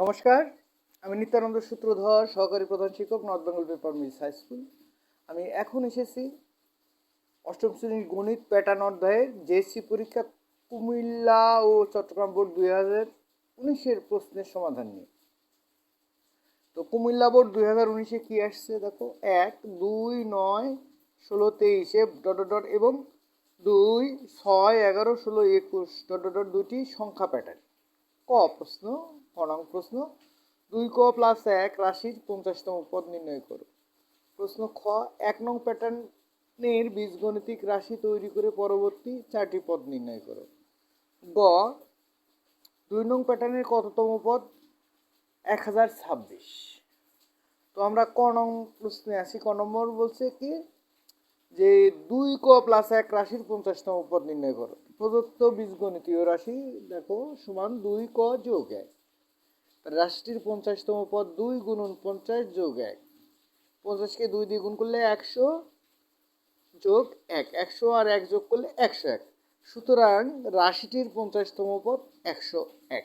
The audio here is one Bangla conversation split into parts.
নমস্কার, আমি নিত্যানন্দ সূত্রধর, সহকারী প্রধান শিক্ষক, north Bengal paper mills high school. আমি এখন এসেছি অষ্টম শ্রেণির গণিত প্যাটার্ন অধ্যায়ের জেএসসি পরীক্ষা কুমিল্লা ও চট্টগ্রাম বোর্ড দুই হাজার উনিশের প্রশ্নের সমাধান নিয়ে। তো কুমিল্লা বোর্ড দুই হাজার উনিশে কী আসছে দেখো? এক, দুই, নয়, ষোলো, তেইশে ডট ডট এবং দুই, ছয়, এগারো, ষোলো, একুশ, ডট ডট দুটি সংখ্যা প্যাটার্ন। ক প্রশ্ন প্রশ্ন, দুই ক প্লাস এক রাশির পঞ্চাশতম পদ নির্ণয় করো। প্রশ্ন খ, এক নং প্যাটার্নের বীজগণিতিক রাশি তৈরি করে পরবর্তী চারটি পদ নির্ণয় করো। গ, দুই নং প্যাটার্নের কততম পদ? এক হাজার ছাব্বিশ। তো আমরা ক নং প্রশ্নে আসি, ক নম্বর বলছে কি? যে দুই ক প্লাস এক রাশির পঞ্চাশতম পদ নির্ণয় করো। প্রদত্ত বীজগণিতীয় রাশি, দেখো, সমান দুই ক যোগ এক। রাশিটির পঞ্চাশতম পদ দুই গুণন পঞ্চাশ যোগ এক। পঞ্চাশকে দুই দিয়ে গুণ করলে একশো যোগ এক। একশো আর এক যোগ করলে একশো এক। সুতরাং রাশিটির পঞ্চাশতম পদ একশো এক।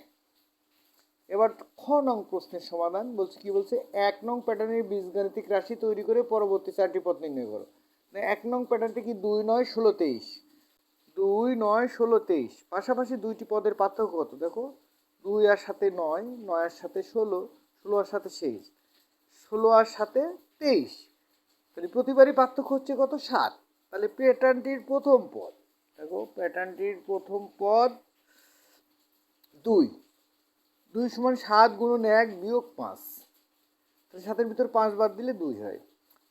এবার খ নং প্রশ্নের সমাধান বলছে, কি বলছে? এক নং প্যাটার্নের বীজগাণিতিক রাশি তৈরি করে পরবর্তী চারটি পদ নির্ণয় করো। এক নং প্যাটার্নটি কি দুই নয়, ষোলো, তেইশ? নয় ষোলো তেইশ। পাশাপাশি দুইটি পদের পার্থক্য কত? দেখো দুই আর সাথে নয় নয় আর সাথে ষোলো ষোলো আর সাথে শেষ ষোলো আর সাথে তেইশ। তাহলে প্রতিবারই পার্থক্য হচ্ছে কত? সাত। তাহলে প্যাটার্নটির প্রথম পদ দেখো প্যাটার্নটির প্রথম পদ দুই। দুই সমান সাত গুণন এক বিয়োগ পাঁচ। তাহলে সাতের ভিতর পাঁচ বাদ দিলে দুই হয়।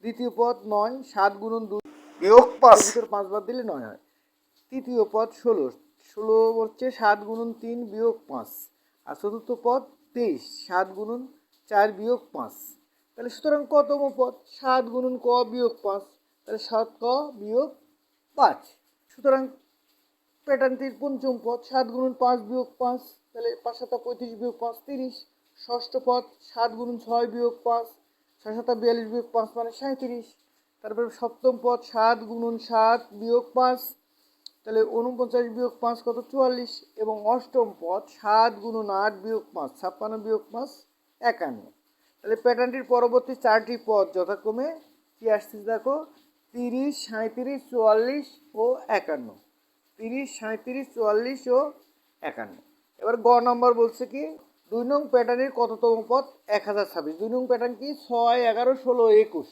দ্বিতীয় পদ নয় সাত গুণন দুই বিয়োগ পাঁচ। ভিতর পাঁচ বাদ দিলে নয় হয়। তৃতীয় পদ ষোলো ষোলো হচ্ছে সাত গুণন তিন বিয়োগ পাঁচ, আর চতুর্থ পদ তেইশ, সাত গুণন চার বিয়োগ পাঁচ। তাহলে সুতরাং কতম পদ? সাত গুণন ক বিয়োগ পাঁচ, তাহলে সাত ক বিয়োগ পাঁচ। সুতরাং প্যাটার্নটির পঞ্চম পদ, সাত গুণন পাঁচ বিয়োগ পাঁচ, তাহলে পাঁচ সাতা পঁয়ত্রিশ বিয়োগ পাঁচ তিরিশ। ষষ্ঠ পদ, সাত গুণন ছয় বিয়োগ পাঁচ, ছয় সাতা বিয়াল্লিশ বিয়োগ পাঁচ মানে সাঁত্রিশ তারপরে সপ্তম পদ, সাত গুণন সাত বিয়োগ পাঁচ তাহলে উনপঞ্চাশ বিয়োগ পাঁচ কত? চুয়াল্লিশ। এবং অষ্টম পদ, সাত গুণন আট বিয়োগ পাঁচ, ছাপ্পান্ন বিয়োগ পাঁচ, একান্ন। তাহলে প্যাটার্নটির পরবর্তী চারটি পদ যথাক্রমে, কি আসছে দেখো? তিরিশ সাঁত্রিশ চুয়াল্লিশ ও একান্ন। তিরিশ সাঁত্রিশ চুয়াল্লিশ ও একান্ন। এবার গ নম্বর বলছে কি? দুই নং প্যাটার্নের কততম পদ? এক হাজার ছাব্বিশ। দুই নং প্যাটার্ন কি? ছয়, এগারো, ষোলো, একুশ।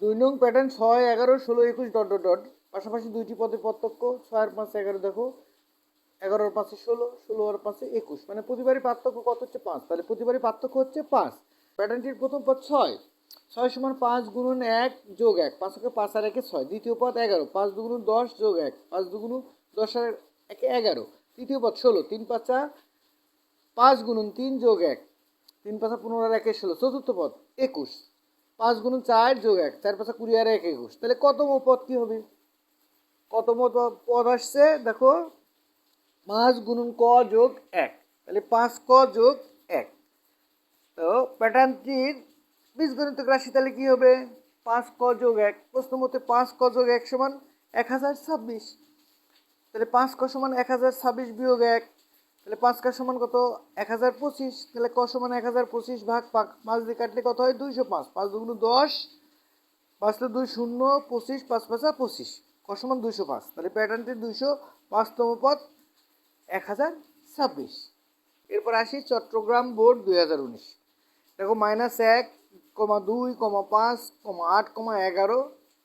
দুই নং প্যাটার্ন ছয়, এগারো, ষোলো, একুশ ডট ডট ডট পাশাপাশি দুইটি পদের পার্থক্য ছয়ের পাঁচে এগারো দেখো, এগারোর পাঁচে ষোলো ষোলো আর পাঁচে একুশ। মানে প্রতিবারই পার্থক্য কত হচ্ছে পাঁচ? তাহলে প্রতিবারই পার্থক্য হচ্ছে পাঁচ। প্যাটার্নটির প্রথম পদ ছয়। ছয় সমান পাঁচ গুণন এক যোগ এক। পাঁচকে পাঁচ আর একে ছয়। দ্বিতীয় পদ এগারো। পাঁচ দুগুণ দশ যোগ এক। পাঁচ দুগুণ দশ আর একে এগারো। তৃতীয় পদ ষোলো। তিন পাঁচা পাঁচ গুণন তিন যোগ এক। তিন পাঁচা পনেরো আর একে ষোলো। চতুর্থ পদ একুশ। পাঁচ গুণন চার যোগ এক। চার পাঁচা কুড়ি আর এক একুশ। তাহলে কতম পদ কী হবে? কতম পদ আসছে? দেখো, পাঁচ গুণন ক যোগ এক। তাহলে পাঁচ ক যোগ এক। তো প্যাটার্নটির বীজগণিতিক রাশি তাহলে কী হবে? পাঁচ ক যোগ এক। প্রশ্ন মতে পাঁচ ক যোগ এক সমান এক হাজার ছাব্বিশ। তাহলে পাঁচ ক সমান এক হাজার ছাব্বিশ বিয়োগ এক। তাহলে পাঁচ ক সমান কত? এক হাজার পঁচিশ। তাহলে ক সমান এক হাজার পঁচিশ ভাগ পাঁচ। দিয়ে কাটলে কত হয়? দুইশো পাঁচ। পাঁচ দুগুণ দশ পাঁচটা দুই শূন্য, পঁচিশ, পাঁচ পাঁচা পঁচিশ। সমান দুইশো পাঁচ। তাহলে প্যাটার্নটি দুইশো পাঁচতম পদ, এক হাজার ছাব্বিশ। এরপর আসি চট্টগ্রাম বোর্ড দুই হাজার উনিশ। দেখো মাইনাস এক, কমা দুই, কমা পাঁচ, কমা আট, কমা এগারো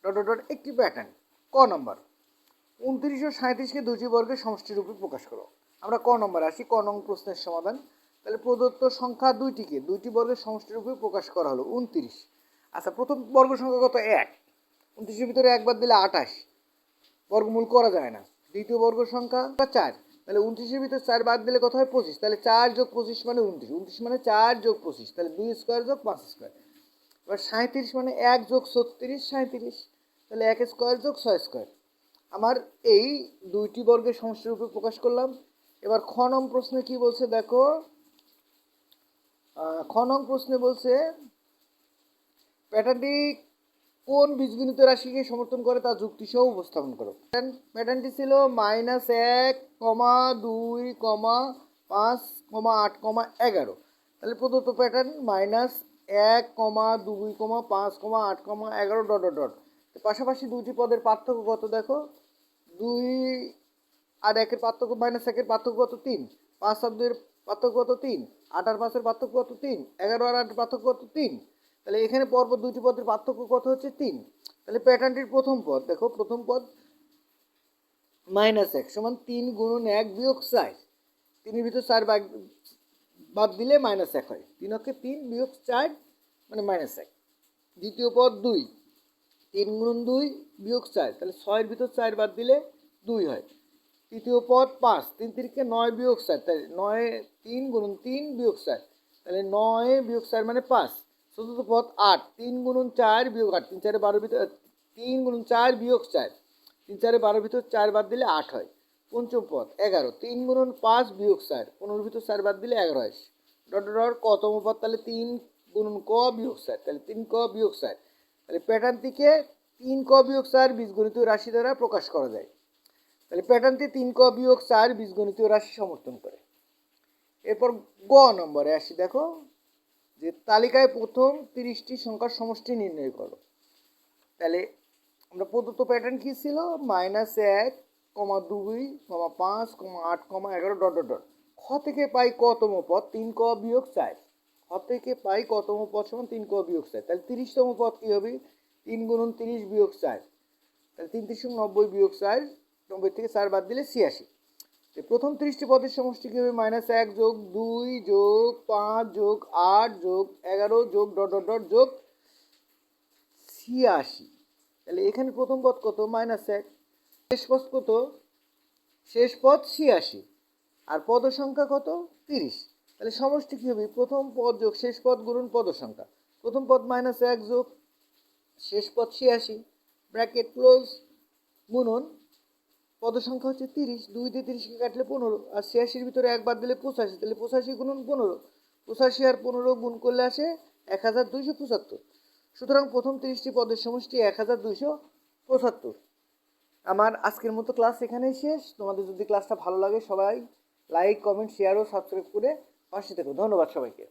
ডট ডট ডট একটি প্যাটার্ন ক নম্বর। উনত্রিশশো সাঁত্রিশকে দুটি বর্গের সমষ্টিরূপে প্রকাশ করো। আমরা ক নম্বর আসি, ক নং প্রশ্নের সমাধান। তাহলে প্রদত্ত সংখ্যা দুইটিকে দুইটি বর্গের সমষ্টিরূপে প্রকাশ করা হলো, উনত্রিশ। আচ্ছা প্রথম বর্গ সংখ্যা কত? এক। উনত্রিশের ভিতরে একবার দিলে আঠাশ। বর্গমূল করা যায় না। দ্বিতীয় বর্গ সংখ্যা বা চার। তাহলে উনত্রিশের ভিতরে চার বাদ দিলে কত হয়? পঁচিশ। তাহলে চার যোগ পঁচিশ মানে উনত্রিশ। উনত্রিশ মানে চার যোগ পঁচিশ। তাহলে দুই স্কোয়ার যোগ পাঁচ স্কোয়ার। এবার সাঁত্রিশ মানে এক যোগ ছত্রিশ সাঁত্রিশ তাহলে এক স্কোয়ার যোগ ছয় স্কোয়ার। আমার এই দুইটি বর্গের সমষ্টির রূপে প্রকাশ করলাম। এবার খ নং প্রশ্নে কি বলছে দেখো? খ নং প্রশ্নে বলছে, প্যাটার্নটি কোন বীজগণিত রাশিকে সমর্থন করে তা যুক্তিসহ উপস্থাপন করো। প্যাটার্ন- প্যাটার্নটি ছিল মাইনাস এক কমা দুই কমা পাঁচ কমা আট কমা এগারো। তাহলে প্রদত্ত প্যাটার্ন মাইনাস এক কমা দুই কমা পাঁচ কমা আট কমা এগারো ডট ডট ডট পাশাপাশি দুইটি পদের পার্থক্য কত দেখো? দুই আর একের পার্থক্য মাইনাস একের পার্থক্য কত? তিন। পাঁচ আর দুইয়ের পার্থক্য কত? তিন। আট আর পাঁচের পার্থক্য কত? তিন। এগারো আর আটের পার্থক্য কত? তিন। তাহলে এখানে পরপর দুইটি পদের পার্থক্য কত হচ্ছে? তিন। তাহলে প্যাটার্নটির প্রথম পদ, দেখো, প্রথম পদ মাইনাস এক সমান তিন গুণন এক বিয়োগ চার। তিনের ভিতর চার বাদ বাদ দিলে মাইনাস এক হয়। তিন অক্ষে তিন বিয়োগ চার মানে মাইনাস এক। দ্বিতীয় পদ দুই। তিন গুণন দুই বিয়োগ চার। তাহলে ছয়ের ভিতর চার বাদ দিলে দুই হয়। তৃতীয় পদ পাঁচ। তিন তিরিকে নয় বিয়োগ চার। তাহলে নয় তিন গুণন তিন বিয়োগ চার। তাহলে নয় বিয়োগ চার মানে পাঁচ। চতুর্থ পদ আট, তিন গুণন চার বিয়োগ আট, তিন চারে বারোর ভিতর তিন গুণন চার বিয়োগ চার, তিন চারে বারোর ভিতর চার বাদ দিলে আট হয়। পঞ্চম পদ এগারো, তিন গুণন পাঁচ বিয়োগ চার পনেরোর ভিতর চার বাদ দিলে এগারো হয়। ডট ডট কতম পদ তাহলে তিন গুণন ক বিয়োগ চার, তাহলে তিন ক বিয়োগ চার। তাহলে প্যাটার্নটিকে তিন ক বিয়োগ চার বীজগণিতীয় রাশি দ্বারা প্রকাশ করা যায়। তাহলে প্যাটার্নটি তিন ক বিয়োগ চার বীজগণিতীয় রাশি সমর্থন করে। এরপর গ নম্বরে আসি, দেখো। যে তালিকায় প্রথম তিরিশটি সংখ্যার সমষ্টি নির্ণয় করো। তাহলে আমরা প্রদত্ত প্যাটার্ন কী ছিল? মাইনাস এক কমা দুই কমা পাঁচ কমা আট কমা এগারো ডট ডট ডট খ থেকে পাই কতম পদ? তিন ক বিয়োগ চার। খ থেকে পাই কতম পদ সমান তিন ক বিয়োগ চার। তাহলে তিরিশতম পদ কী হবে? তিন গুণন তিরিশ বিয়োগ চার। তাহলে তিন তিরিশ নব্বই বিয়োগ চার, নব্বই থেকে চার বাদ দিলে ছিয়াশি। প্রথম তিরিশটি পদের সমষ্টি কী হবে? মাইনাস এক যোগ দুই যোগ পাঁচ যোগ আট যোগ এগারো যোগ ডট ডট ডট যোগ ছিয়াশি। তাহলে এখানে প্রথম পদ কত? মাইনাস এক। শেষ পদ কত? শেষ পদ ছিয়াশি। আর পদ সংখ্যা কত? তিরিশ। তাহলে সমষ্টি কী হবে? প্রথম পদ যোগ শেষ পদ গুণন পদ সংখ্যা প্রথম পদ মাইনাস এক যোগ শেষ পদ ছিয়াশি। ব্র্যাকেট ক্লোজ গুণন পদ সংখ্যা হচ্ছে তিরিশ, দুই দিয়ে তিরিশকে কাটলে পনেরো, আর ছিয়াশির ভিতরে একবার দিলে পঁচাশি, তাহলে পঁচাশি গুণন পনেরো। পঁচাশি আর পনেরো গুণ করলে আসে এক হাজার দুইশো পঁচাত্তর। সুতরাং প্রথম তিরিশটি পদের সমষ্টি এক হাজার দুইশো পঁচাত্তর। আমার আজকের মতো ক্লাস এখানেই শেষ। তোমাদের যদি ক্লাসটা ভালো লাগে সবাই লাইক, কমেন্ট, শেয়ার ও সাবস্ক্রাইব করে পাশে থেকো। ধন্যবাদ সবাইকে।